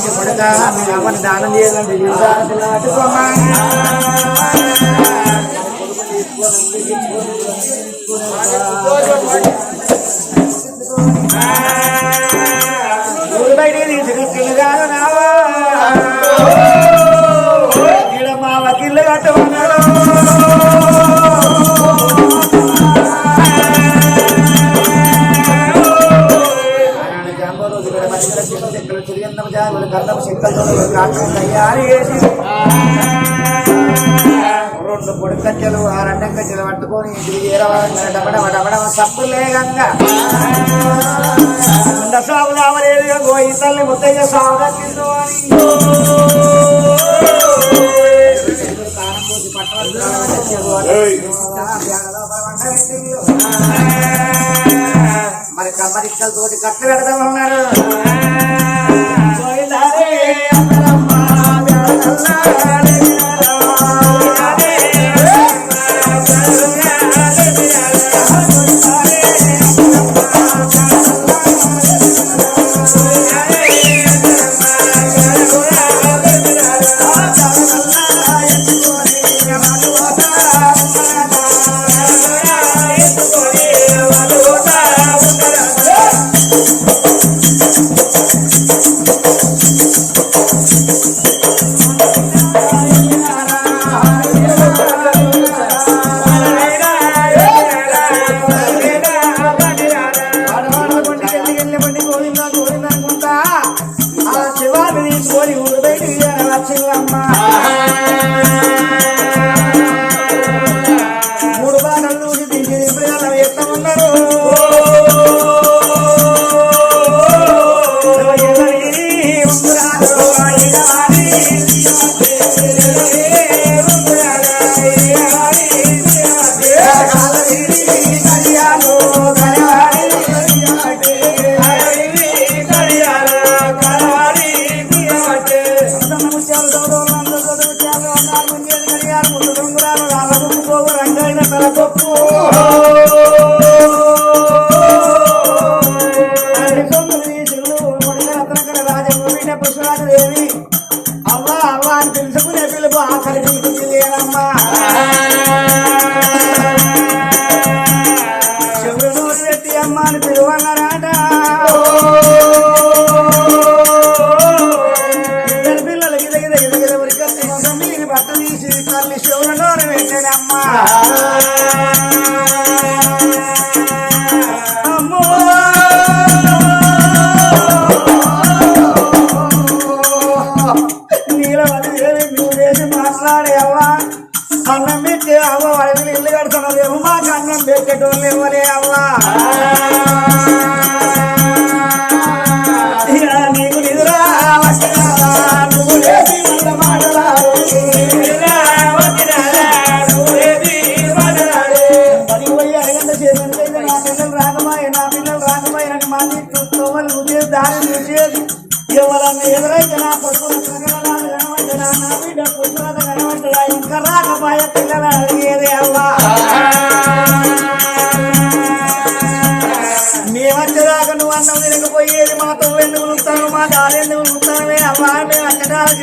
మంచి కొడుక మీరు అమ్మని దానం చేయాలంటే జీవితాన్ని నాటుకోమా? చెక్కలతో కాటం తయారు చేసి రెండు పొడి కట్టెలు ఆ రెండం కట్టెలు పట్టుకొని ఇంటికి చేరవాలంటే డబడమ డబడమ సప్పు లేగంగా ఉండ సాగు రావలేదు గోయి తల్లి ముత్తయ్య సాగు దక్కిందో అని తానం పోసి పట్టవలసిన রে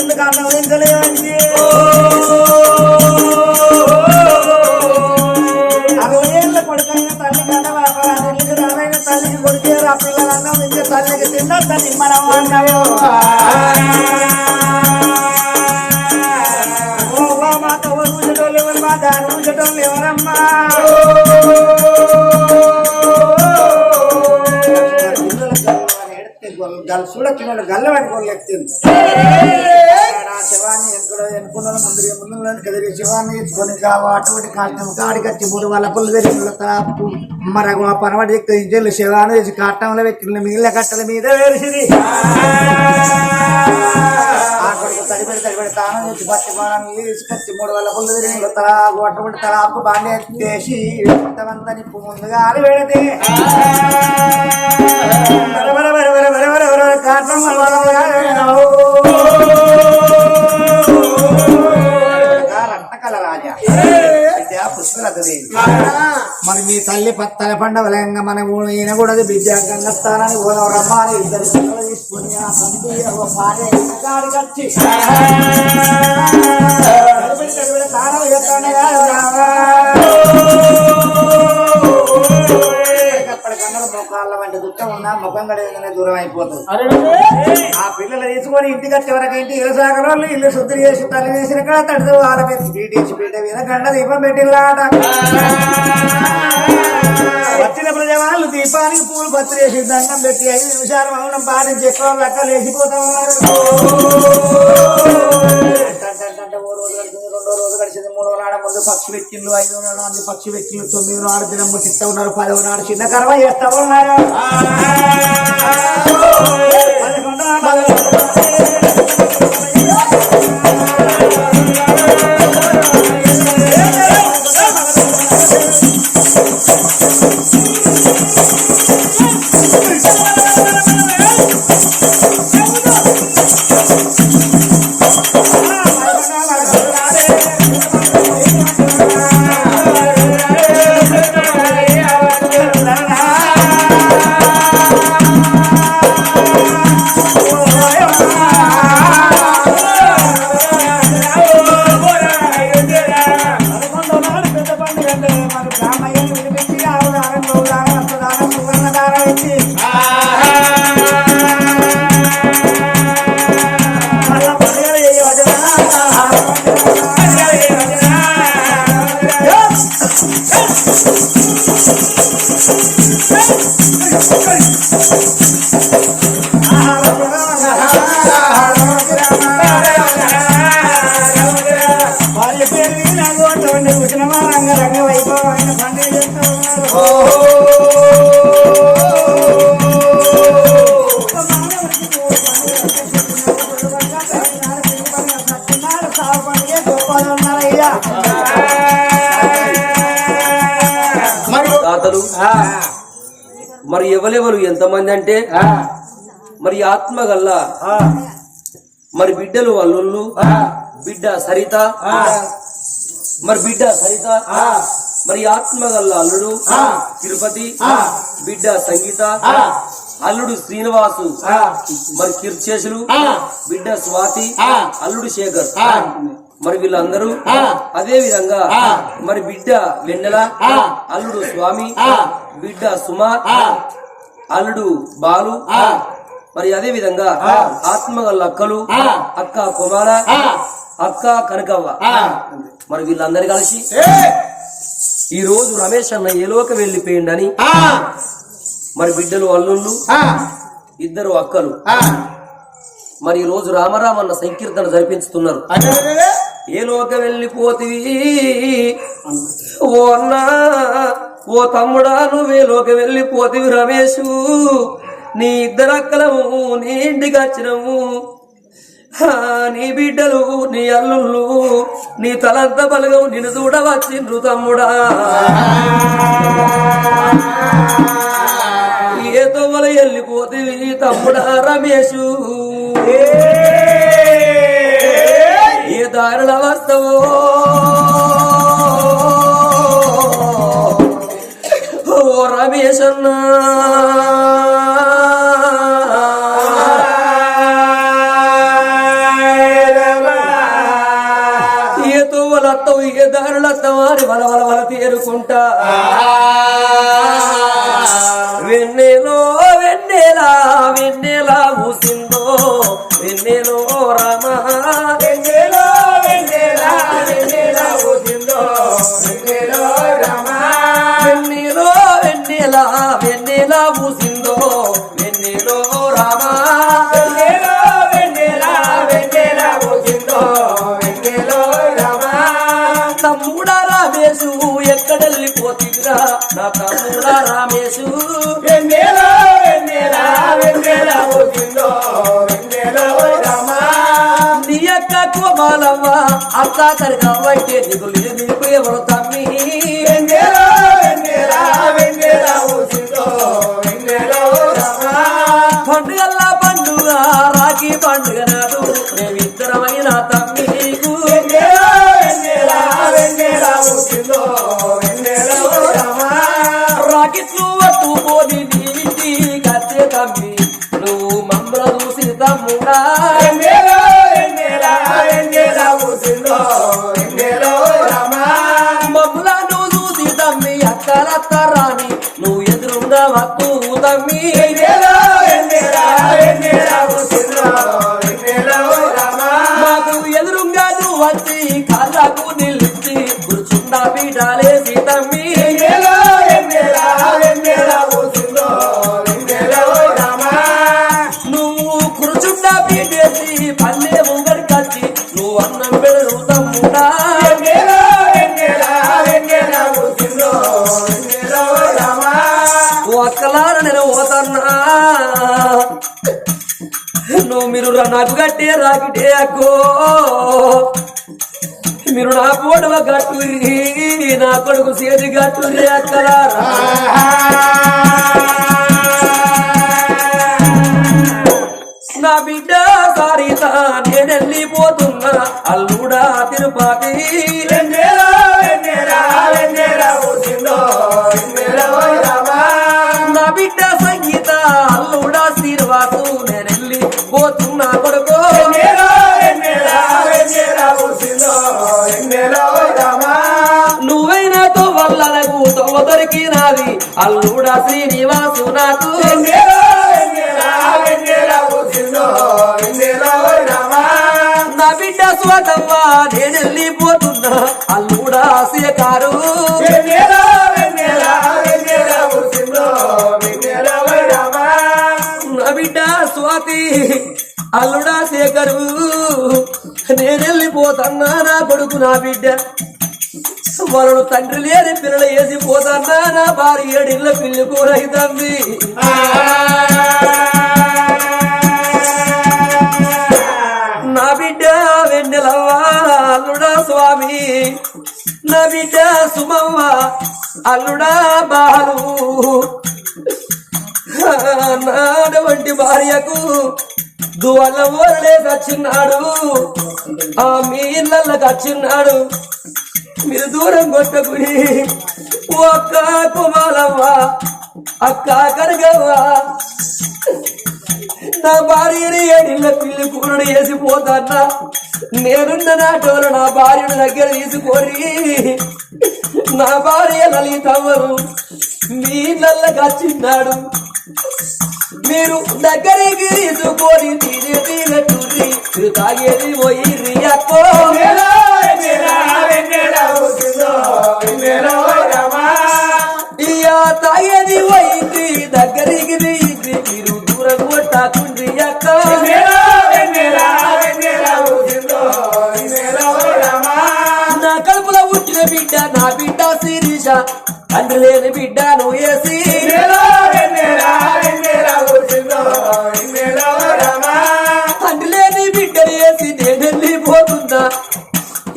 ఎందుకు అన్నం తింటలేమంటే అరవై ఏళ్ళ కొడుకైన తల్లి కన్న తల్లికి రానైన తల్లికి కొడుకేరు ఆ పిల్లలు అన్నం తింటే తల్లికి తిన్నదని మనం మన ఓ అవ్వ, మా ఎవరు మా దారి ఎవరమ్మా. గల్ గల్ల శివాన్ని ఎక్కడో ఎన్నుకున్నాను ముందు ముందు కదిలి శివాన్ని ఎత్తుకొని అటువంటి కాటం కాడికచ్చి మూడు వాళ్ళ పుల్లు తెచ్చిన తాపు మరొక పనవడి ఎక్కించు శివాన్ని తెచ్చి కాటంలో పెట్టిన మిగిలిన కట్టల మీద వేసింది తడిపడి తడిపడి తడిపెడి తడిపెడి తాను పచ్చి పట్టి మనం తీసుకొచ్చి మూడు వాళ్ళ పుల్లు తిరిగి తలాకు అటువంటి తలాకు బాండే ఎత్తేసి ఎంతమంది నిప్పు ముందుగా ఆలు పెడితే మన మరి మీ తల్లి పత్తల పండవలంగా మన ఊ- ఈయన కూడా అది బిడ్డ గంగస్థానాన్ని పోదాం రమ్మని ఇద్దరు పిల్లలు తీసుకుని ఆ తండ్రి ఒక భార్య ఈయన కాడికి వచ్చి. ఉన్నా ముఖం గడిగానే దూరం అయిపోతుంది. ఆ పిల్లలు తీసుకొని ఇంటికి వచ్చే వరకు ఇంటి ఇల్లు వాళ్ళు ఇల్లు శుద్ధి చేసి తల్లి వేసిన కాడ తడుతూ వాళ్ళ మీద బీటేసి బీట మీద గండ దీపం పెట్టిల్లాట. వచ్చిన ప్రజవాళ్ళు దీపానికి పూలు పత్రి వేసి దండం పెట్టి ఐదు నిమిషాలు మౌనం పాటించి ఎక్కువ లెక్క లేచిపోతా ఉన్నారు. వ్యక్తులు ఐదో నాడు మంది పక్షి వ్యక్తులు తొమ్మిది నాడు దినం ముట్టిస్తా ఉన్నారు పదవ నాడు చిన్న కర్మ చేస్తా ఉన్నారు. భార్య ఎవరెవరు? ఎంతమంది అంటే? మరి ఆత్మ గల్ల మరి బిడ్డలు అల్లుళ్ళు? బిడ్డ సరిత? మరి బిడ్డ సరిత? మరి ఆత్మ గల్ల అల్లుడు తిరుపతి? బిడ్డ సంగీత? అల్లుడు శ్రీనివాసు? మరి కీర్చేసులు బిడ్డ స్వాతి? అల్లుడు శేఖర్? మరి వీళ్ళందరూ? అదే విధంగా మరి బిడ్డ వెన్నెల? అల్లుడు స్వామి? బిడ్డ సుమ? అల్లుడు బాలు. మరి అదే విధంగా ఆత్మగల్ల అక్కలు అక్క కుమార అక్క కనకవ్వ. మరి వీళ్ళందరూ కలిసి ఈ రోజు రమేష్ అన్న ఏలోకి వెళ్ళిపోయిండని మరి బిడ్డలు అల్లుళ్ళు ఇద్దరు అక్కలు. మరి ఈ రోజు రామరామన్న సంకీర్తన జరిపించుతున్నారు. ఏ లోక వెళ్ళిపోతివి ఓ అన్నా. ఓ తమ్ముడా నువ్వే లోక వెళ్ళిపోతివి రమేషు నీ ఇద్దరు అక్కలము నీ ఇంటికి వచ్చినము. నీ బిడ్డలు నీ అల్లుళ్ళు నీ తలంత బలగం నిన్ను చూడవచ్చిండ్రు తమ్ముడా. ఏ తొమ్మల వెళ్ళిపోతివి తమ్ముడా రమేషు ఏ దారుల వస్తవో. రమేష్ అన్నా ఏ తోవలత్తవు ఏ దారులత్తవు వల వల వల తీరుకుంటా. వెన్నెలో వెన్నెలా వెన్నెలా ఊసిందో వెన్నె నా తమ్ముడా రామేశు. వెన్నెలో వెన్నెలా వెన్నెలా ఊసిందో వెన్నెలో రమా. నీ యొక్క కోమాలవ్వ అత్త కరిగవ్వైతే నీకు లేదు ఎవరు తమ్మి? తమ్ముడా ఒక్కలార నేను పోతన్నా నువ్వు మీరు నాకు గట్టే రాకిటే అక్కో. మీరు నా పోడవ గట్టురి నా కొడుకు సేది గట్టురి అక్కలారా. నా బిడ్డ సారిత నేను వెళ్ళిపోతున్నా అల్లుడా తిరుపతి అల్లుడా శ్రీనివాసు నాకు. నా బిడ్డ స్వతమ్మ నేను వెళ్ళిపోతున్నా అల్లుడా శేఖరు నా బిడ్డ స్వాతి అల్లుడా శేఖరు నేను వెళ్ళిపోతున్నా నా కొడుకు నా బిడ్డ. వరుడు తండ్రి లేని పిల్లలు వేసి పోతన్నా? నా భార్య ఏడిళ్ళ పిల్లి కూరైతంది నా బిడ్డ వెన్నెలవ్వ అల్లుడా స్వామి. నా బిడ్డ సుమవ్వ అల్లుడా బాలు. నాటువంటి భార్యకు దువల్ల ఊరలే వచ్చిన్నాడు ఆ మీ ఇళ్ళకి వచ్చిన్నాడు. మీరు దూరం కొట్టకుడి ఒక్క కుమారవ్వ అక్క కనగవ్వ నా భార్యని ఏడిళ్ళ పిల్లి కూరడు వేసిపోతాన్నా నేనున్న నాటోలు నా భార్యను దగ్గర తీసుకొని. నా భార్య లలితమ్మరు మీ నల్లగా చిన్నాడు మీరు దగ్గరికి తీసుకొని తినే తినట్టుర్రి మీరు తాగేది పోయి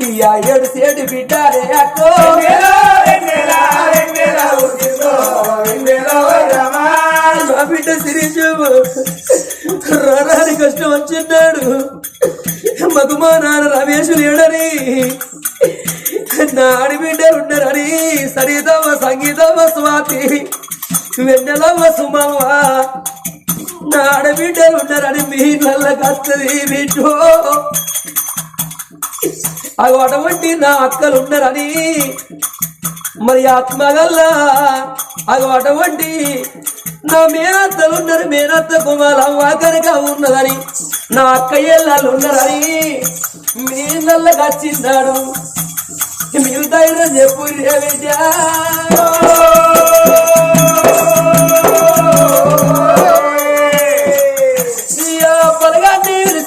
ఈ ఏడు సేడు బిడ్డ రే అక్కో బిడ్డ శిరీష రాని కష్టం వచ్చిన్నాడు మగు మా నాన్న రమేష్ లేడని. నా ఆడిబిడ్డ ఉండరని సరితమ్మ సంగీతమ్మ స్వాతి వెన్నెలమ్మ సుమవ్వ నా ఆడబిడ్డలు ఉండరని మీ నల్లకి వస్తుంది బిడ్డో. అవి అటువంటి నా అక్కలున్నారని మరి ఆత్మగల్లా అవి అటువంటి నా మేనత్తలు ఉన్నారు మేనత్త కుమారవ్వ కనుక ఉన్నదని. నా అక్క ఎల్లాలు ఉన్నారని మీ వచ్చిన్నాడు మీరు ధైర్యం చెప్పు రే బిడ్డ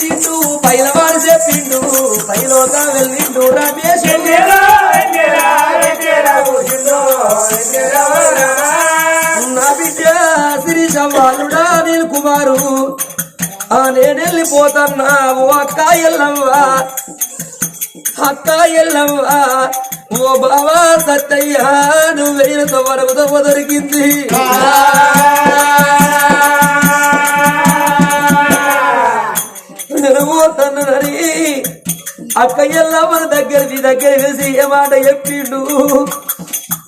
తింటూ పైన వాడు చెప్పిండు పైలోగా వెళ్ళిండు రమేష్ నా బిడ్డ నేను కుమారు ఆ నేను వెళ్ళిపోతున్నా ఓ అక్క ఎల్లవ్వా అక్క ఎల్లవ్వా ఓ బావా సత్తయ్య నువ్వైన వెయ్యినంత వరకు దొరికింది నేను పోతానని అక్క ఎల్లమ్మ దగ్గర నీ దగ్గర వేసి ఏ మాట చెప్పిండు?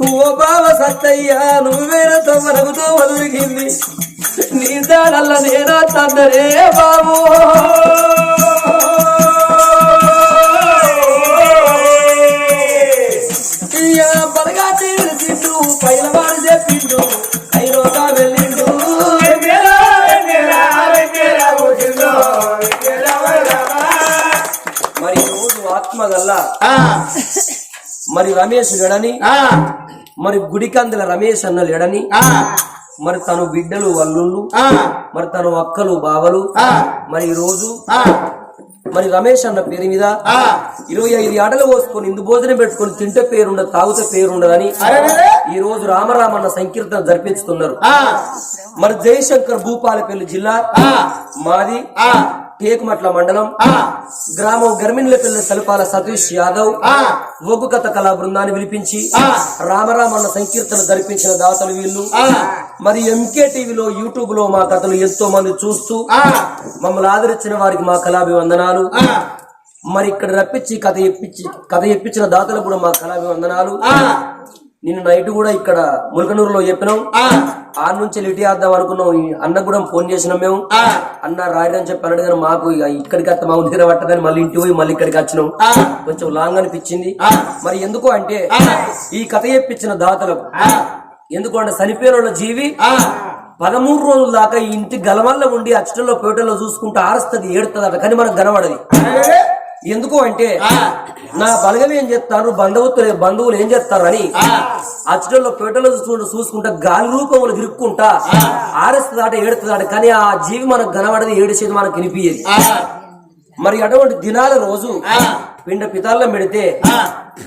ఓ బావ సత్తయ్యా నువ్వు వేరే తొమ్మరకుతో వదిలిగింది నీ దాడల్ల నేనా తందరే బాబు? గల్లా మరి రమేష్ లేడని మరి గుడికందుల రమేష్ అన్న లేడని మరి తను బిడ్డలు వల్లుళ్ళు మరి తను అక్కలు బావలు మరి ఈ రోజు మరి రమేష్ అన్న పేరు మీద ఇరవై ఐదు ఆటలు పోసుకొని ఇందు భోజనం పెట్టుకొని తింటే పేరుండదు తాగితే పేరుండదని ఈ రోజు రామరామన్న సంకీర్తన జరిపిస్తున్నారు. మరి జయశంకర్ భూపాలపల్లి జిల్లా మాది. టేకుమట్ల మండలం గ్రామం గర్మిన్లపల్లి సలపాల సతీష్ యాదవ్ ఒగ్గు కథ కళా బృందాన్ని పిలిపించి రామరామన్న సంకీర్తన జరిపించిన దాతలు వీళ్ళు. మరి ఎంకే టీవీలో యూట్యూబ్లో మా కథలు ఎంతో మంది చూస్తూ మమ్మల్ని ఆదరించిన వారికి మా కళాభివందనాలు. మరి ఇక్కడ రప్పించి కథ ఎప్పించి కథ ఎప్పించిన దాతలకు కూడా మా కళాభివందనాలు. నిన్న నైట్ కూడా ఇక్కడ ములకనూరులో చెప్పినాం. ఆ. నుంచి లిటి వేద్దాం అనుకున్నాం. అన్న కూడా ఫోన్ చేసినాం మేము. అన్న రాయడని చెప్పి అన్నాడు కానీ మాకు ఇక ఇక్కడికి వస్తే మా దగ్గర పట్టదని మళ్ళీ ఇంటికి పోయి మళ్ళీ ఇక్కడికి వచ్చినాం. కొంచెం లాంగ్ అనిపించింది. మరి ఎందుకు అంటే ఈ కథ చెప్పించిన దాతలకు ఎందుకు అంటే చనిపోయిన జీవి పదమూడు రోజుల దాకా ఈ ఇంటి గలవల్ల ఉండి అచ్చటంలో పేటలో చూసుకుంటూ ఆరుస్తుంది ఏడుతుంది కానీ మనకు కనబడది. ఎందుకు అంటే నా బలగం ఏం చేస్తారు? బంధువులు బంధువులు ఏం చేస్తారని అచ్చటంలో పేటలో చూసుకుంటూ చూసుకుంటా గాలి రూపంలో తిరుక్కుంటా ఆరుస్తుందాట ఏడుతుందాట కానీ ఆ జీవి మనకు కనబడది ఏడిసేది మనకు వినిపించేది మరి అటువంటి దినాల రోజు పిండ పితాల్లో పెడితే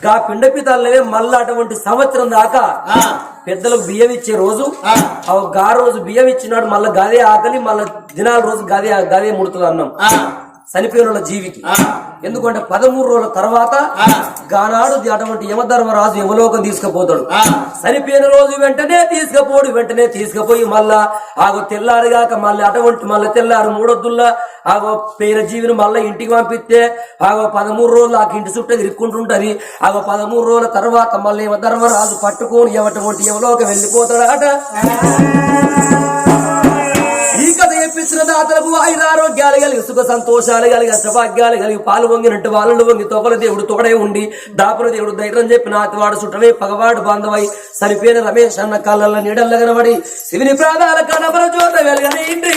గా పిండ పితాలనే మళ్ళా అటువంటి సంవత్సరం దాకా పెద్దలకు బియ్యం ఇచ్చే రోజు ఆ. గా రోజు బియ్యం ఇచ్చినాడు మళ్ళా గదే ఆకలి మళ్ళా దినాల రోజు గదే గదే ముడుతుంది అన్నం. చనిపోయిన జీవికి. ఎందుకంటే పదమూడు రోజుల తర్వాత గానాడు అటువంటి యమధర్మరాజు యమలోకం తీసుకుపోతాడు. చనిపోయిన రోజు వెంటనే తీసుకుపోడు వెంటనే తీసుకుపోయి మళ్ళా ఆగో తెల్లారిగాక మళ్ళీ అటువంటి మళ్ళీ తెల్లారు మూడొద్దుల్లా ఆగో పేర జీవిని మళ్ళీ ఇంటికి పంపిస్తే ఆగో పదమూడు రోజులు ఆ ఇంటి చుట్టూ తిరుక్కుంటుంటది. ఆగో పదమూడు రోజుల తర్వాత మళ్ళీ యమధర్మరాజు పట్టుకొని ఎవటువంటి యమలోకం వెళ్ళిపోతాడట. ఈ కల్పించిన దాతలకు ఆయురారోగ్యాలు కలిగి సుఖ సంతోషాలు కలిగి అష్టభాగ్యాలు కలిగి పాలు వంగినట్టు వాళ్ళు వంగి తొకల దేవుడు తొకడే ఉండి దాపుల దేవుడు ధైర్యం చెప్పిన అతివాడు చుట్టమే పగవాడు బాంధవై సరిపోయిన రమేష్ అన్న కళ్ళల్లో నీడల్ల కనబడి శివుని ప్రాణాల కనబర చోట వెలగనిండి.